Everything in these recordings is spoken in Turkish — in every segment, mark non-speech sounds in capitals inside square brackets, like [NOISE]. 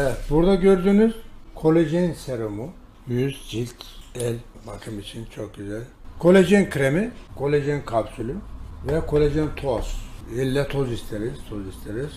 Evet, burada gördüğünüz kolajen serumu, yüz, cilt, el bakım için çok güzel. Kolajen kremi, kolajen kapsülü ve kolajen toz. Elle toz isteriz, toz isteriz.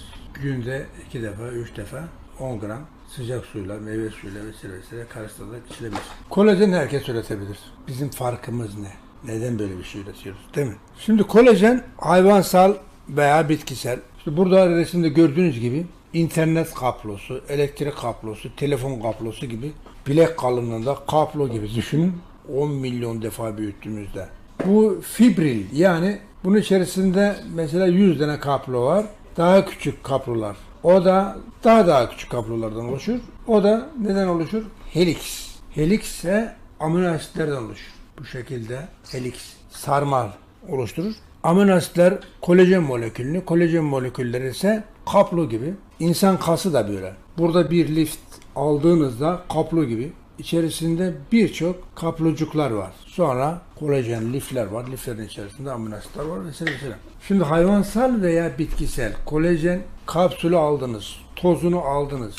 Günde iki defa, üç defa 10 gram sıcak suyla, meyve suyuyla vesaire vesaire karıştırılarak içilebilir. Kolajen herkes üretebilir. Bizim farkımız ne? Neden böyle bir şey üretiyoruz değil mi? Şimdi kolajen hayvansal veya bitkisel. İşte burada resimde gördüğünüz gibi internet kablosu, elektrik kablosu, telefon kablosu gibi bilek kalınlığında kablo gibi düşünün. 10 milyon defa büyüttüğümüzde. Bu fibril yani bunun içerisinde mesela 100 tane kablo var. Daha küçük kablolar. O da daha daha küçük kablolardan oluşur. O da neden oluşur? Helix. Helix ise amino asitlerden oluşur. Bu şekilde helix sarmal oluşturur. Amino asitler kolajen molekülünü, kolajen molekülleri ise kaplo gibi. İnsan kası da böyle. Burada bir lift aldığınızda kaplo gibi içerisinde birçok kaplocuklar var. Sonra kolajen lifler var. Liflerin içerisinde amino asitler var vesaire vesaire. Şimdi hayvansal veya bitkisel kolajen kapsülü aldınız, tozunu aldınız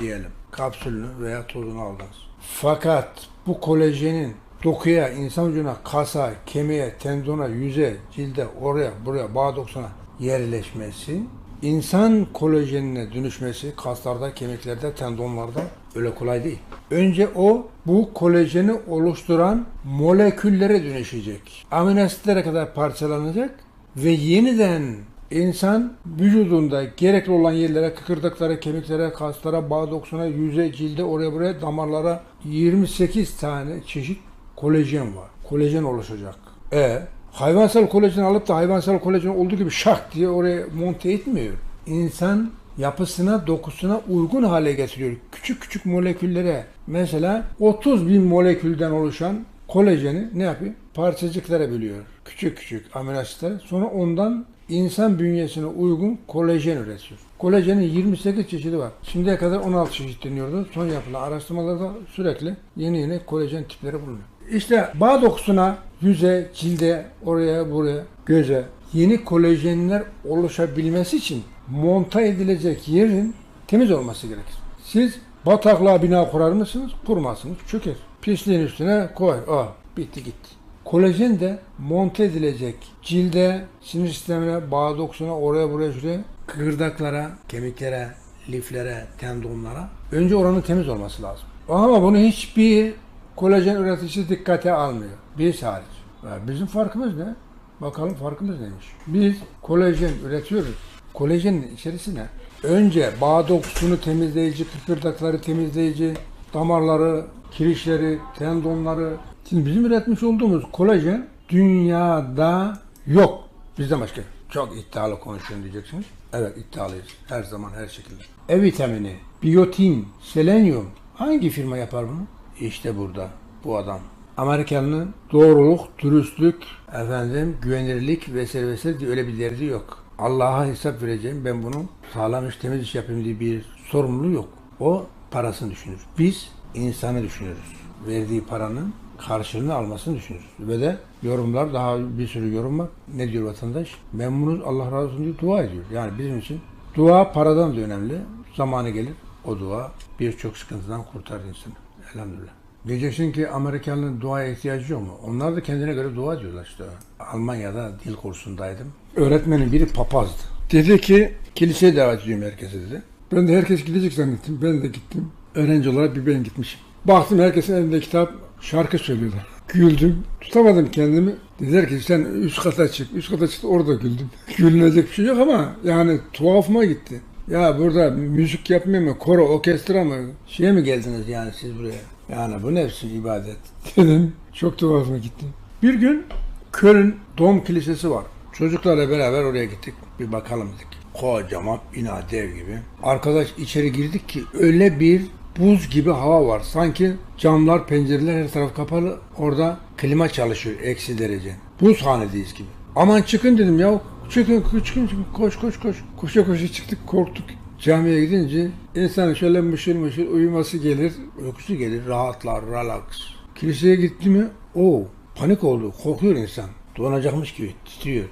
diyelim. Kapsülünü veya tozunu aldınız. Fakat bu kolajenin dokuya, insan vücuduna, kasa, kemiğe, tendona, yüze, cilde, oraya, buraya, bağ dokusuna yerleşmesi, insan kolajenine dönüşmesi kaslarda, kemiklerde, tendonlarda öyle kolay değil. Önce o bu kolajeni oluşturan moleküllere dönüşecek. Amino asitlere kadar parçalanacak ve yeniden insan vücudunda gerekli olan yerlere, kıkırdaklara, kemiklere, kaslara, bağ dokusuna, yüze, cilde, oraya buraya, damarlara 28 tane çeşit kolajen var. Kolajen oluşacak. E hayvansal kolajen alıp da hayvansal kolajen olduğu gibi şak diye oraya monte etmiyor. İnsan yapısına, dokusuna uygun hale getiriyor. Küçük küçük moleküllere mesela 30 bin molekülden oluşan kolajeni ne yapıyor? Parçacıklara bölüyor. Küçük küçük amino asitler. Sonra ondan insan bünyesine uygun kolajen üretiyor. Kolajenin 28 çeşidi var. Şimdiye kadar 16 çeşit deniyordu. Son yapılan araştırmalarda sürekli yeni yeni kolajen tipleri bulunuyor. İşte bağ dokusuna, yüze, cilde, oraya, buraya, göze yeni kolajenler oluşabilmesi için monta edilecek yerin temiz olması gerekir. Siz bataklığa bina kurar mısınız? Kurmazsınız. Çöker. Pisliğin üstüne koy. Aa, bitti gitti. Kolajen de monte edilecek cilde, sinir sistemine, bağ dokusuna, oraya buraya şuraya, kıkırdaklara, kemiklere, liflere, tendonlara. Önce oranın temiz olması lazım. Ama bunu hiçbir kolajen üreticisi dikkate almıyor. Biz hariç. Bizim farkımız ne? Bakalım farkımız neymiş? Biz kolajen üretiyoruz. Kolajenin içerisine önce bağ dokusunu temizleyici, kıkırdakları temizleyici, damarları, kirişleri, tendonları. Şimdi bizim üretmiş olduğumuz kolajen dünyada yok. Bizden başka. Çok iddialı konuşuyorsun diyeceksiniz. Evet iddialıyız. Her zaman her şekilde. E vitamini, biyotin, selenyum. Hangi firma yapar bunu? İşte burada. Bu adam. Amerikanın doğruluk, dürüstlük, efendim güvenirlik vesaire vesaire diye öyle bir derdi yok. Allah'a hesap vereceğim. Ben bunu sağlam iş, temiz iş yapayım diye bir sorumluluğu yok. O parasını düşünür. Biz insanı düşünürüz. Verdiği paranın karşılığını almasını düşünürüz. Ve de yorumlar daha bir sürü yorum var. Ne diyor vatandaş? Memnunuz Allah razı olsun diye dua ediyor. Yani bizim için dua paradan da önemli. Zamanı gelir o dua birçok sıkıntıdan kurtarır insanı. Elhamdülillah. Diyeceksin ki Amerikanlı'nın duaya ihtiyacı yok mu? Onlar da kendine göre dua diyorlar işte. Almanya'da dil kursundaydım. Öğretmenin biri papazdı. Dedi ki kiliseye davet ediyorum herkese dedi. Ben de herkes gidecek zannettim. Ben de gittim. Öğrenci olarak bir ben gitmişim. Baktım herkesin elinde kitap şarkı söylüyorlar. Güldüm. Tutamadım kendimi. Dediler ki sen üst kata çık. Üst kata çıktı orada güldüm. [LAUGHS] Gülünecek bir şey yok ama yani tuhafıma gitti. Ya burada müzik yapmıyor mu? Koro, orkestra mı? Şeye mi geldiniz yani siz buraya? Yani bu ne ibadet? [LAUGHS] Dedim. Çok tuhafıma gitti. Bir gün Köln Dom Kilisesi var. Çocuklarla beraber oraya gittik. Bir bakalım dedik. Kocaman bina dev gibi. Arkadaş içeri girdik ki öyle bir buz gibi hava var. Sanki camlar, pencereler her taraf kapalı. Orada klima çalışıyor eksi derece. Buzhanedeyiz gibi. Aman çıkın dedim ya. Çıkın, çıkın, çıkın. Koş, koş, koş. Koşa koşa çıktık, korktuk. Camiye gidince insanın şöyle mışıl mışıl uyuması gelir, uykusu gelir, rahatlar, relax. Kiliseye gitti mi, o panik oldu, korkuyor insan. Donacakmış gibi titriyor.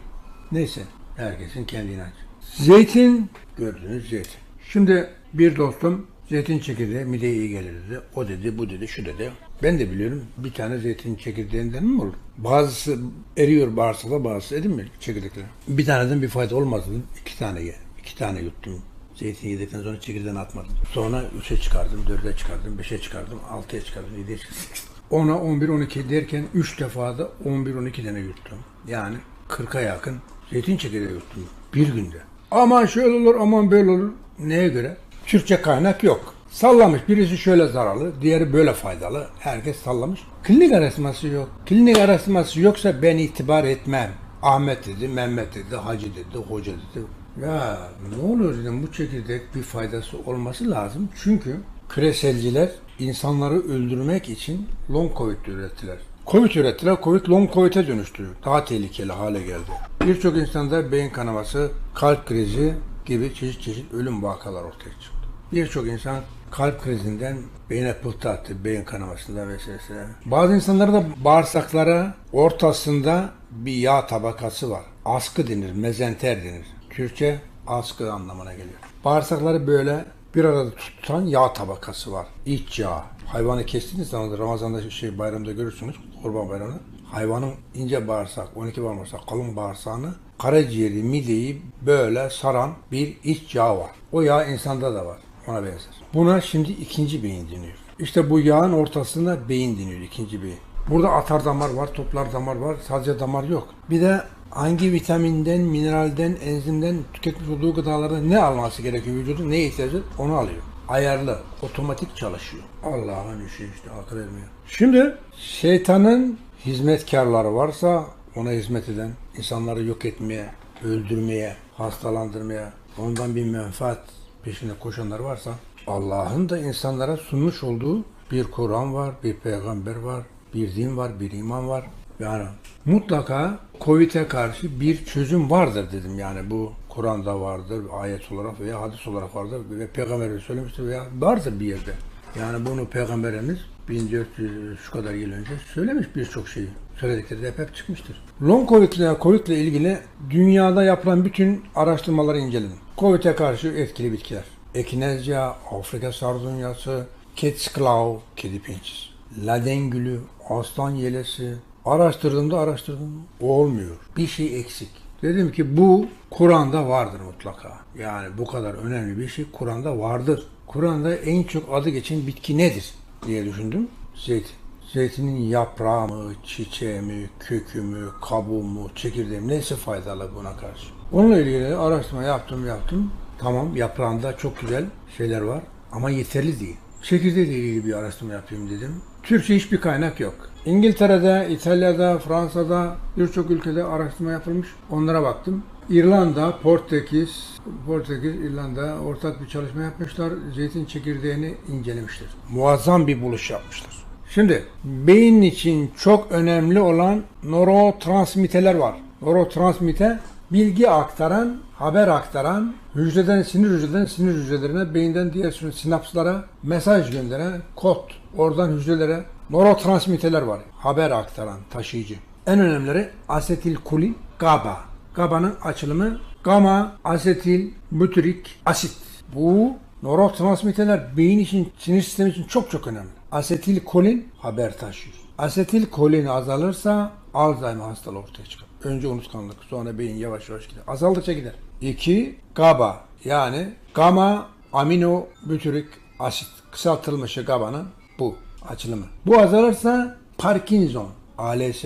Neyse, herkesin kendi inancı. Zeytin, gördüğünüz zeytin. Şimdi bir dostum Zeytin çekirdeği mideye iyi gelir dedi. O dedi, bu dedi, şu dedi. Ben de biliyorum bir tane zeytin çekirdeğinden mi olur? Bazısı eriyor bağırsakta, bazısı erimiyor çekirdekler. Bir taneden bir fayda olmaz dedim. İki tane ye. İki tane yuttum. Zeytin yedikten sonra çekirdeğini atmadım. Sonra 3'e çıkardım, 4'e çıkardım, 5'e çıkardım, 6'ya çıkardım, 7'ye çıkardım. 10'a 11 12 derken 3 defa da 11 12 tane yuttum. Yani 40'a yakın zeytin çekirdeği yuttum bir günde. Aman şöyle olur, aman böyle olur. Neye göre? Türkçe kaynak yok. Sallamış. Birisi şöyle zararlı, diğeri böyle faydalı. Herkes sallamış. Klinik araştırması yok. Klinik araştırması yoksa ben itibar etmem. Ahmet dedi, Mehmet dedi, Hacı dedi, Hoca dedi. Ya ne olur dedim bu çekirdek bir faydası olması lazım. Çünkü küreselciler insanları öldürmek için long covid ürettiler. Covid ürettiler, Covid long Covid'e dönüştü. Daha tehlikeli hale geldi. Birçok insanda beyin kanaması, kalp krizi gibi çeşit çeşit ölüm vakalar ortaya çıktı. Birçok insan kalp krizinden beyine pıhtı attı, beyin kanamasında vesaire. Bazı insanlarda da bağırsaklara ortasında bir yağ tabakası var. Askı denir, mezenter denir. Türkçe askı anlamına geliyor. Bağırsakları böyle bir arada tutan yağ tabakası var. İç yağ. Hayvanı kestiğiniz zaman da Ramazan'da şey bayramda görürsünüz. Kurban bayramında. Hayvanın ince bağırsak, 12 bağırsak, kalın bağırsağını, karaciğeri, mideyi böyle saran bir iç yağ var. O yağ insanda da var. Ona benzer. Buna şimdi ikinci beyin deniyor. İşte bu yağın ortasında beyin deniyor, ikinci beyin. Burada atar damar var, toplar damar var, sadece damar yok. Bir de hangi vitaminden, mineralden, enzimden tüketmiş olduğu gıdalarda ne alması gerekiyor vücudun, neye ihtiyacı onu alıyor. Ayarlı, otomatik çalışıyor. Allah'ın işi işte akıl ermiyor. Şimdi şeytanın hizmetkarları varsa ona hizmet eden, insanları yok etmeye, öldürmeye, hastalandırmaya, ondan bir menfaat peşine koşanlar varsa Allah'ın da insanlara sunmuş olduğu bir Kur'an var, bir peygamber var, bir din var, bir iman var. Yani mutlaka Covid'e karşı bir çözüm vardır dedim. Yani bu Kur'an'da vardır, ayet olarak veya hadis olarak vardır ve peygamber söylemiştir veya vardır bir yerde. Yani bunu peygamberimiz 1400 şu kadar yıl önce söylemiş birçok şeyi. Söyledikleri de hep, çıkmıştır. Long Covid ile Covid ile ilgili dünyada yapılan bütün araştırmaları inceledim. Covid'e karşı etkili bitkiler. Ekinezya, Afrika sardunyası, Cat's Claw, kedi pençesi, Laden gülü, aslan yelesi. Araştırdığımda araştırdım. Olmuyor. Bir şey eksik. Dedim ki bu Kur'an'da vardır mutlaka. Yani bu kadar önemli bir şey Kur'an'da vardır. Kur'an'da en çok adı geçen bitki nedir diye düşündüm. Zeytin. Zeytinin yaprağı mı, çiçeği mi, kökü mü, kabuğu mu, çekirdeği mi, neyse faydalı buna karşı. Onunla ilgili araştırma yaptım yaptım. Tamam yaprağında çok güzel şeyler var ama yeterli değil. Çekirdeğiyle ilgili bir araştırma yapayım dedim. Türkçe hiçbir kaynak yok. İngiltere'de, İtalya'da, Fransa'da birçok ülkede araştırma yapılmış. Onlara baktım. İrlanda, Portekiz, Portekiz, İrlanda ortak bir çalışma yapmışlar. Zeytin çekirdeğini incelemişler. Muazzam bir buluş yapmışlar. Şimdi beyin için çok önemli olan nörotransmitterler var. Nörotransmitter bilgi aktaran, haber aktaran, hücreden sinir hücreden sinir hücrelerine, beyinden diğer sinapslara mesaj gönderen kod. Oradan hücrelere nörotransmitterler var. Haber aktaran, taşıyıcı. En önemlileri asetilkolin, GABA. GABA'nın açılımı gamma asetil butyrik asit. Bu nörotransmitterler beyin için, sinir sistemi için çok çok önemli. Asetilkolin haber taşıyor. Asetilkolin azalırsa Alzheimer hastalığı ortaya çıkar. Önce unutkanlık, sonra beyin yavaş yavaş gider. Azaldıkça gider. 2. GABA yani gamma amino butyrik asit. Kısaltılmışı GABA'nın bu açılımı. Bu azalırsa Parkinson, ALS,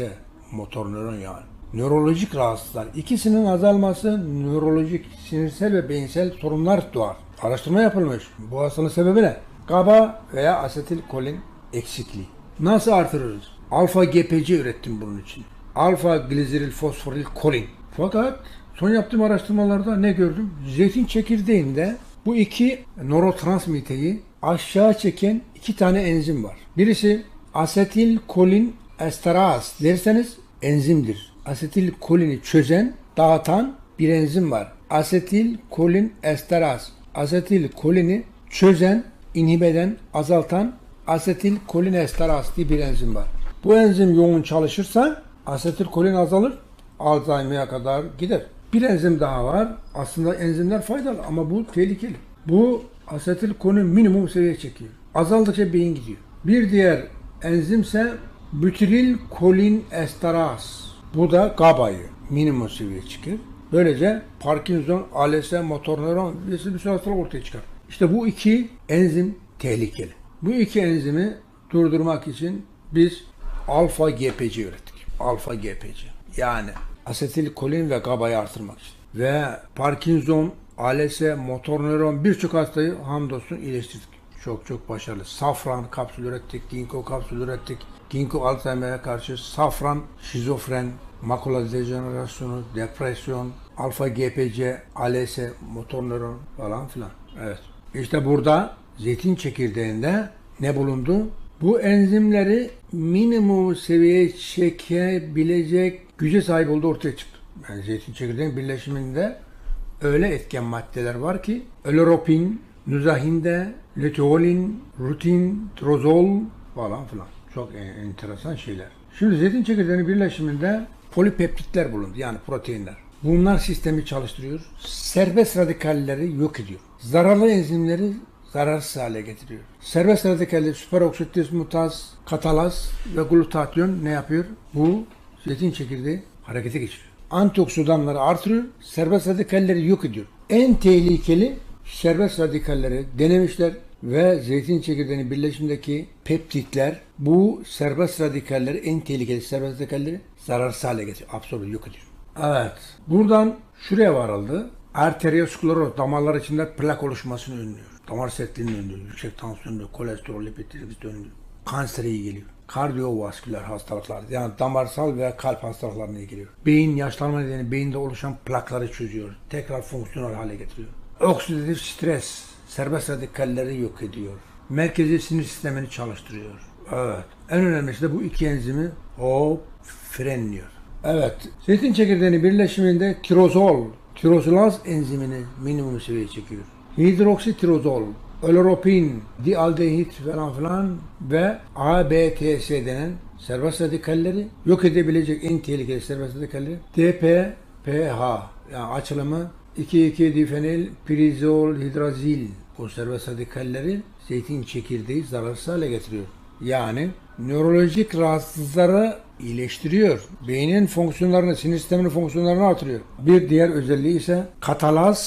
motor nöron yani. Nörolojik rahatsızlıklar. İkisinin azalması nörolojik, sinirsel ve beyinsel sorunlar doğar. Araştırma yapılmış. Bu hastalığın sebebi ne? GABA veya asetilkolin eksikliği. Nasıl artırırız? Alfa GPC ürettim bunun için. Alfa glizeril fosforil kolin. Fakat son yaptığım araştırmalarda ne gördüm? Zeytin çekirdeğinde bu iki nörotransmiteri aşağı çeken iki tane enzim var. Birisi asetil kolin esteraz derseniz enzimdir. Asetil kolini çözen, dağıtan bir enzim var. Asetil kolin esteraz. Asetil kolini çözen, inhibeden, azaltan asetil kolin esteraz diye bir enzim var. Bu enzim yoğun çalışırsa asetilkolin azalır, Alzheimer'a kadar gider. Bir enzim daha var. Aslında enzimler faydalı ama bu tehlikeli. Bu asetilkolin minimum seviyeye çekiyor. Azaldıkça beyin gidiyor. Bir diğer enzimse butyrilkolin esteraz. Bu da GABA'yı minimum seviyeye çıkıyor. Böylece Parkinson, ALS, motor nöron bir sürü hastalık ortaya çıkar. İşte bu iki enzim tehlikeli. Bu iki enzimi durdurmak için biz alfa GPC ürettik. Alfa GPC. Yani asetilkolin ve GABA'yı artırmak için. Ve Parkinson, ALS, motor nöron birçok hastayı hamdolsun iyileştirdik. Çok çok başarılı. Safran kapsül ürettik, ginkgo kapsül ürettik. Ginkgo Alzheimer'e karşı safran, şizofren, makula dejenerasyonu, depresyon, alfa GPC, ALS, motor nöron falan filan. Evet. İşte burada zeytin çekirdeğinde ne bulundu? Bu enzimleri minimum seviyeye çekebilecek güce sahip olduğu ortaya çıktı. Yani zeytin çekirdeğinin birleşiminde öyle etken maddeler var ki öleropin, nuzahinde, luteolin, rutin, trozol falan filan. Çok en- enteresan şeyler. Şimdi zeytin çekirdeğinin birleşiminde polipeptitler bulundu yani proteinler. Bunlar sistemi çalıştırıyor. Serbest radikalleri yok ediyor. Zararlı enzimleri zararsız hale getiriyor. Serbest radikalleri süperoksit dismutaz, katalaz ve glutatyon ne yapıyor? Bu zeytin çekirdeği harekete geçiriyor. Antioksidanları artırıyor, serbest radikalleri yok ediyor. En tehlikeli serbest radikalleri denemişler ve zeytin çekirdeğinin birleşimindeki peptitler bu serbest radikalleri en tehlikeli serbest radikalleri zararsız hale getiriyor. Absorbe yok ediyor. Evet. Buradan şuraya varıldı. Arterioskleroz damarlar içinde plak oluşmasını önlüyor. Damar sertliğini önlüyor. Yüksek tansiyonu, kolesterol, lipid riskini önlüyor. Kansere iyi geliyor. Kardiyovasküler hastalıklar yani damarsal veya kalp hastalıklarına iyi geliyor. Beyin yaşlanma nedeni beyinde oluşan plakları çözüyor. Tekrar fonksiyonel hale getiriyor. Oksidatif stres serbest radikalleri yok ediyor. Merkezi sinir sistemini çalıştırıyor. Evet. En önemlisi de bu iki enzimi hop frenliyor. Evet. Zeytin çekirdeğinin birleşiminde tirozol, tirozolaz enzimini minimum seviyeye çekiyor. Hidroksitirozol, öleropin, dialdehit falan filan ve ABTS denen serbest radikalleri yok edebilecek en tehlikeli serbest radikalleri DPPH yani açılımı 2,2-difenil pirizol hidrazil bu serbest radikalleri zeytin çekirdeği zararsız hale getiriyor. Yani nörolojik rahatsızlıkları iyileştiriyor. Beynin fonksiyonlarını, sinir sisteminin fonksiyonlarını artırıyor. Bir diğer özelliği ise katalaz,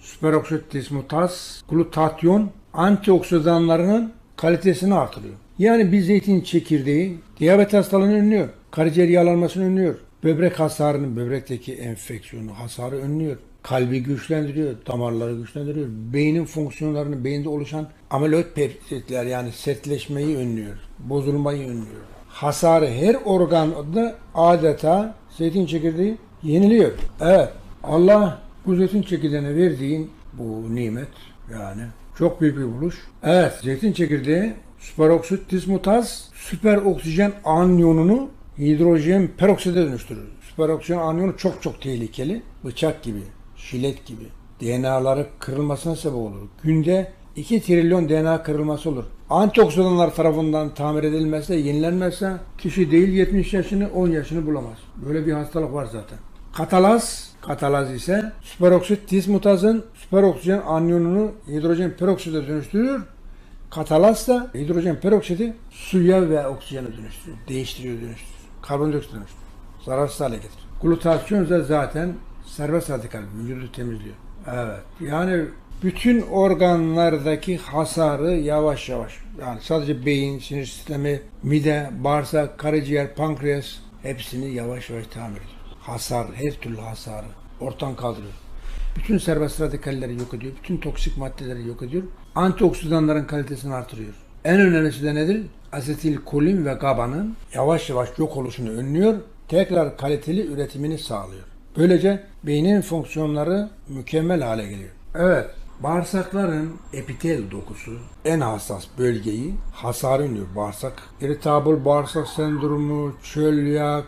süperoksit dismutaz, glutatyon antioksidanlarının kalitesini artırıyor. Yani bir zeytin çekirdeği diyabet hastalığını önlüyor. Karaciğer yağlanmasını önlüyor. Böbrek hasarını, böbrekteki enfeksiyonu, hasarı önlüyor. Kalbi güçlendiriyor, damarları güçlendiriyor. Beynin fonksiyonlarını, beyinde oluşan amyloid peptitler yani sertleşmeyi önlüyor. Bozulmayı önlüyor. Hasarı her organda adeta zeytin çekirdeği yeniliyor. Evet, Allah bu zeytin çekirdeğine verdiğin bu nimet yani çok büyük bir buluş. Evet, zeytin çekirdeği süperoksit dismutaz süper oksijen anyonunu hidrojen perokside dönüştürür. Süper oksijen anyonu çok çok tehlikeli. Bıçak gibi, jilet gibi. DNA'ları kırılmasına sebep olur. Günde 2 trilyon DNA kırılması olur. Antioksidanlar tarafından tamir edilmezse, yenilenmezse kişi değil 70 yaşını 10 yaşını bulamaz. Böyle bir hastalık var zaten. Katalaz, katalaz ise süperoksit dismutazın süperoksijen anyonunu hidrojen perokside dönüştürüyor. Katalaz da hidrojen peroksidi suya ve oksijene dönüştürüyor. Değiştiriyor, dönüştürüyor. Karbondioksit dönüştürüyor. Zararsız hale getiriyor. Glutasyon da zaten serbest radikal, vücudu temizliyor. Evet. Yani bütün organlardaki hasarı yavaş yavaş yani sadece beyin, sinir sistemi, mide, bağırsak, karaciğer, pankreas hepsini yavaş yavaş tamir ediyor. Hasar, her türlü hasarı ortadan kaldırıyor. Bütün serbest radikalleri yok ediyor. Bütün toksik maddeleri yok ediyor. Antioksidanların kalitesini artırıyor. En önemlisi de nedir? Asetilkolin ve GABA'nın yavaş yavaş yok oluşunu önlüyor. Tekrar kaliteli üretimini sağlıyor. Böylece beynin fonksiyonları mükemmel hale geliyor. Evet, bağırsakların epitel dokusu en hassas bölgeyi hasar önlüyor bağırsak. Irritable bağırsak sendromu, çölyak,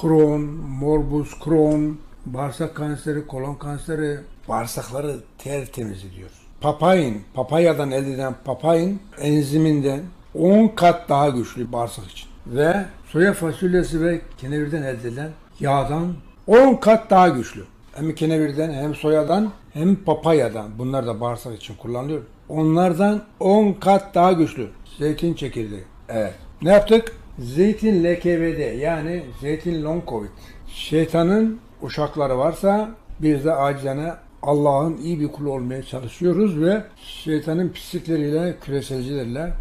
Crohn, morbus Crohn, bağırsak kanseri, kolon kanseri, bağırsakları tertemiz ediyor. Papain, papayadan elde edilen papain enziminden 10 kat daha güçlü bağırsak için. Ve soya fasulyesi ve kenevirden elde edilen yağdan 10 kat daha güçlü. Hem kenevirden hem soyadan hem papayadan bunlar da bağırsak için kullanılıyor. Onlardan 10 kat daha güçlü. Zeytin çekirdeği. Evet. Ne yaptık? Zeytin LKVD yani zeytin long covid. Şeytanın uşakları varsa biz de acizane Allah'ın iyi bir kulu olmaya çalışıyoruz ve şeytanın pislikleriyle, küreselcilerle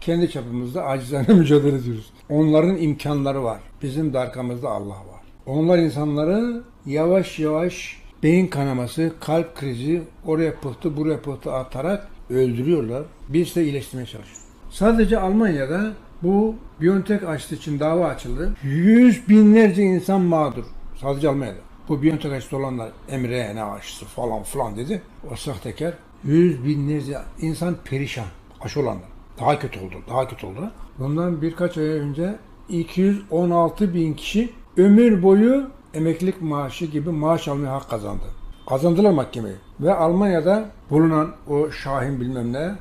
kendi çapımızda acizane [LAUGHS] mücadele ediyoruz. Onların imkanları var. Bizim de arkamızda Allah var. Onlar insanları yavaş yavaş beyin kanaması, kalp krizi, oraya pıhtı buraya pıhtı atarak öldürüyorlar. Biz de iyileştirmeye çalışıyoruz. Sadece Almanya'da bu Biontech aşısı için dava açıldı. Yüz binlerce insan mağdur. Sadece Almanya'da. Bu Biontech aşısı olanlar mRNA aşısı falan filan dedi. O sahtekar. Yüz binlerce insan perişan. Aşı olanlar. Daha kötü oldu. Daha kötü oldu. Bundan birkaç ay önce 216 bin kişi ömür boyu emeklilik maaşı gibi maaş almaya hak kazandı. Kazandılar mahkemeyi. Ve Almanya'da bulunan o Şahin bilmem ne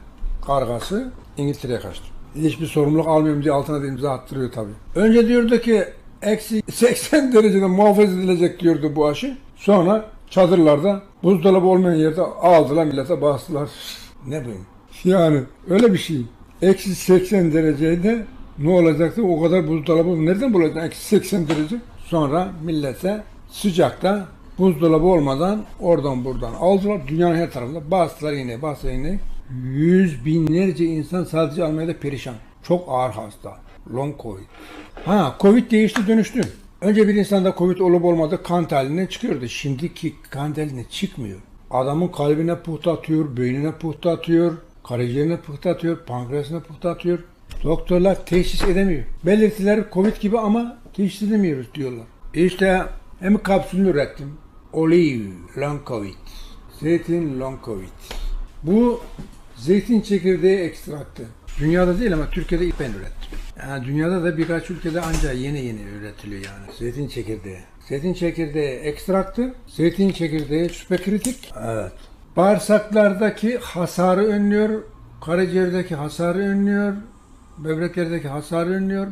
kargası İngiltere'ye kaçtı. Hiçbir sorumluluk almıyorum diye altına da imza attırıyor tabii. Önce diyordu ki eksi 80 [LAUGHS] derecede muhafaza edilecek diyordu bu aşı. Sonra çadırlarda buzdolabı olmayan yerde aldılar millete bastılar. [LAUGHS] Ne bu? Yani öyle bir şey. Eksi 80 derecede ne olacaktı? O kadar buzdolabı nereden bulacaksın? Eksi 80 derece. Sonra millete sıcakta buzdolabı olmadan oradan buradan aldılar. Dünyanın her tarafında bastılar yine, bastılar yine. Yüz binlerce insan sadece Almanya'da perişan. Çok ağır hasta. Long Covid. Ha Covid değişti dönüştü. Önce bir insanda Covid olup olmadı kan tahlilinden çıkıyordu. Şimdiki kan tahlilinden çıkmıyor. Adamın kalbine pıhtı atıyor, beynine pıhtı atıyor, karaciğerine pıhtı atıyor, pankreasına pıhtı atıyor. Doktorlar teşhis edemiyor. Belirtiler Covid gibi ama teşhis edemiyoruz diyorlar. İşte hem kapsülünü ürettim. Olive long Covid. Zeytin long Covid. Bu zeytin çekirdeği ekstraktı. Dünyada değil ama Türkiye'de ilk ben ürettim. Yani dünyada da birkaç ülkede ancak yeni yeni üretiliyor yani. Zeytin çekirdeği. Zeytin çekirdeği ekstraktı. Zeytin çekirdeği süperkritik. Evet. Bağırsaklardaki hasarı önlüyor. Karaciğerdeki hasarı önlüyor. Böbreklerdeki hasarı önlüyor.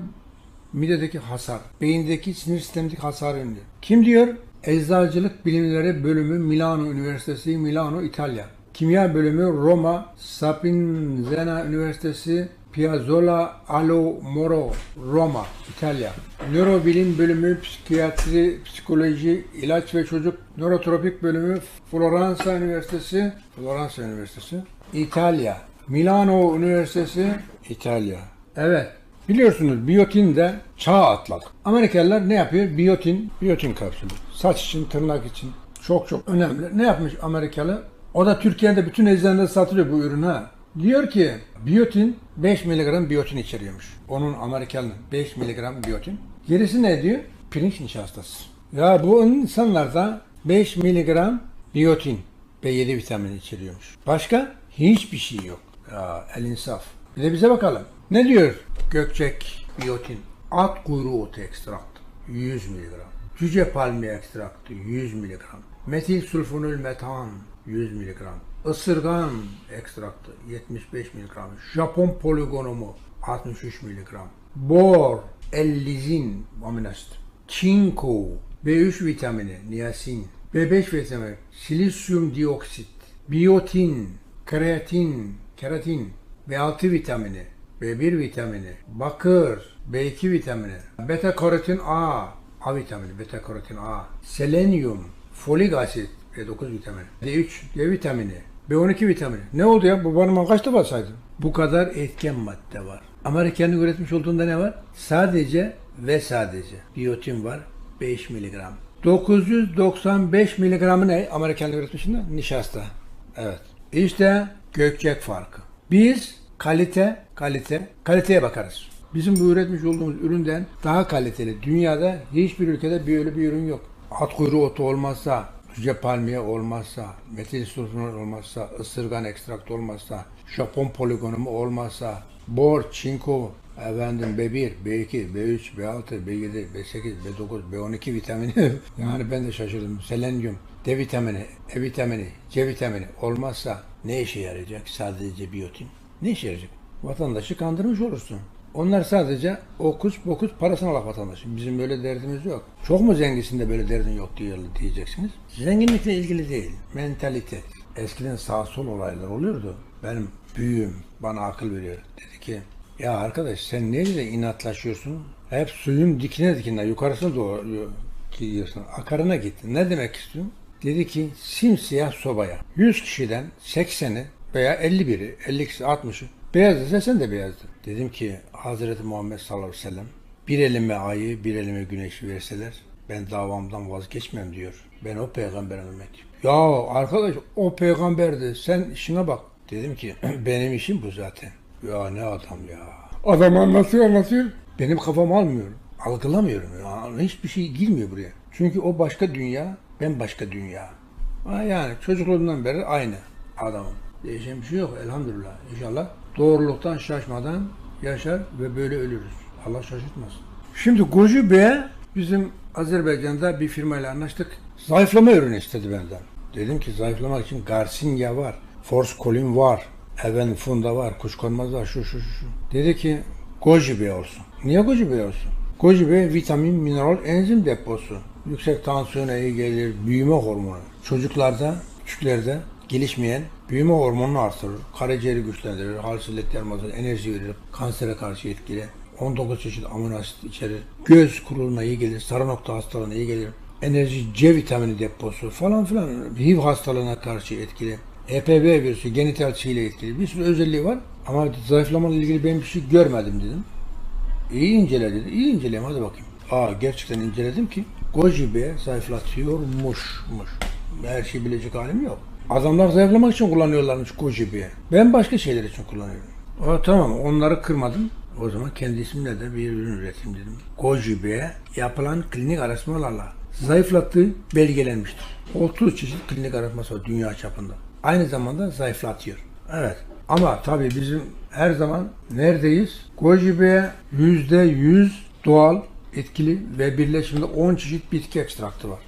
Midedeki hasar. Beyindeki sinir sistemindeki hasarı önlüyor. Kim diyor? Eczacılık Bilimleri Bölümü Milano Üniversitesi, Milano, İtalya. Kimya Bölümü Roma, Sapienza Üniversitesi, Piazzolla Alo Moro, Roma, İtalya. Nörobilim Bölümü Psikiyatri, Psikoloji, İlaç ve Çocuk Nörotropik Bölümü Floransa Üniversitesi, Floransa Üniversitesi, İtalya. Milano Üniversitesi, İtalya. Evet. Biliyorsunuz biyotin de çağ atladı. Amerikalılar ne yapıyor? Biyotin, biyotin kapsülü. Saç için, tırnak için çok çok önemli. Ne yapmış Amerikalı? O da Türkiye'de bütün eczanelerde satılıyor bu ürün ha. Diyor ki biyotin 5 mg biyotin içeriyormuş. Onun Amerikalı'nın 5 mg biyotin. Gerisi ne diyor? Pirinç nişastası. Ya bu insanlarda 5 mg biyotin B7 vitamini içeriyormuş. Başka? Hiçbir şey yok. Ya el insaf. Bir de bize bakalım. Ne diyor Gökçek biyotin? At kuyruğu ekstraktı 100 mg. Cüce palmiye ekstraktı 100 mg. Metil sulfonül metan 100 mg. Isırgan ekstraktı 75 mg. Japon poligonumu 63 mg. Bor, ellizin aminoasit. Çinko, B3 vitamini, niasin. B5 vitamini, silisyum dioksit. Biyotin, kreatin, keratin. B6 vitamini, B1 vitamini, bakır, B2 vitamini, beta karotin A, A vitamini, beta karotin A, selenyum, folik asit, B9 vitamini, D3, D vitamini, B12 vitamini. Ne oldu ya? Bu bana kaç defa saydım? Bu kadar etken madde var. Amerika'nın üretmiş olduğunda ne var? Sadece ve sadece biyotin var 5 miligram. 995 miligramı ne? Amerikanın üretmişinde? Nişasta. Evet. İşte gökçek farkı. Biz kalite, kalite, kaliteye bakarız. Bizim bu üretmiş olduğumuz üründen daha kaliteli. Dünyada hiçbir ülkede böyle bir ürün yok. At kuyruğu otu olmazsa, cüce palmiye olmazsa, metil sulfonat olmazsa, ısırgan ekstraktı olmazsa, Japon poligonumu olmazsa, bor, çinko, efendim B1, B2, B3, B6, B7, B8, B9, B12 vitamini [LAUGHS] yani ben de şaşırdım. Selenyum, D vitamini, E vitamini, C vitamini olmazsa ne işe yarayacak? Sadece biyotin. Ne işe yarayacak? Vatandaşı kandırmış olursun. Onlar sadece okus bokus parasını alak vatandaş. Bizim böyle derdimiz yok. Çok mu zenginsin de böyle derdin yok diye diyeceksiniz. Zenginlikle ilgili değil. Mentalite. Eskiden sağ sol olaylar oluyordu. Benim büyüğüm bana akıl veriyor. Dedi ki ya arkadaş sen ne güzel inatlaşıyorsun. Hep suyun dikine dikine yukarısına doğru gidiyorsun. Akarına gittin. Ne demek istiyorsun? Dedi ki simsiyah sobaya 100 kişiden 80'i veya 51'i, 52'si, 60'ı beyaz dese sen de beyazdın. Dedim ki Hazreti Muhammed sallallahu aleyhi ve sellem bir elime ayı, bir elime güneşi verseler ben davamdan vazgeçmem diyor. Ben o peygamberin ümmetiyim. Ya arkadaş o peygamberdi sen işine bak. Dedim ki [CLEARS THROAT] benim işim bu zaten. Ya ne adam ya. Adam anlatıyor anlatıyor. Benim kafam almıyor. Algılamıyorum ya. Hiçbir şey girmiyor buraya. Çünkü o başka dünya, ben başka dünya. Yani çocukluğumdan beri aynı adamım. Değişen bir şey yok elhamdülillah. İnşallah doğruluktan şaşmadan yaşar ve böyle ölürüz. Allah şaşırtmasın. Şimdi Goju Bey'e bizim Azerbaycan'da bir firmayla anlaştık. Zayıflama ürünü istedi benden. Dedim ki zayıflamak için Garcinia var. Force Colin var. Efendim Funda var. Kuşkonmaz var. Şu şu. şu. Dedi ki Goji Bey olsun. Niye Goji Bey olsun? Goji Bey vitamin, mineral, enzim deposu. Yüksek tansiyona iyi gelir. Büyüme hormonu. Çocuklarda, küçüklerde gelişmeyen büyüme hormonunu artırır. Karaciğeri güçlendirir. Halsizlik dermazır. Enerji verir. Kansere karşı etkili. 19 çeşit amino asit içerir. Göz kuruluğuna iyi gelir. Sarı nokta hastalığına iyi gelir. Enerji C vitamini deposu falan filan. HIV hastalığına karşı etkili. HPV virüsü genital çiğ ile etkili. Bir sürü özelliği var. Ama zayıflamayla ilgili ben bir şey görmedim dedim. İyi incele dedi. İyi inceleyeyim hadi bakayım. Aa gerçekten inceledim ki Goji Bey zayıflatıyormuşmuş. Her şeyi bilecek halim yok. Adamlar zayıflamak için kullanıyorlarmış Goji Bey'i. Ben başka şeyler için kullanıyorum. Aa, tamam onları kırmadım. O zaman kendi ismimle de bir ürün üreteyim dedim. Goji Bey'e yapılan klinik araştırmalarla zayıflattığı belgelenmiştir. 30 çeşit klinik araştırması var dünya çapında. Aynı zamanda zayıflatıyor. Evet. Ama tabii bizim her zaman neredeyiz? Goji Bey'e %100 doğal, etkili ve birleşimde 10 çeşit bitki ekstraktı var.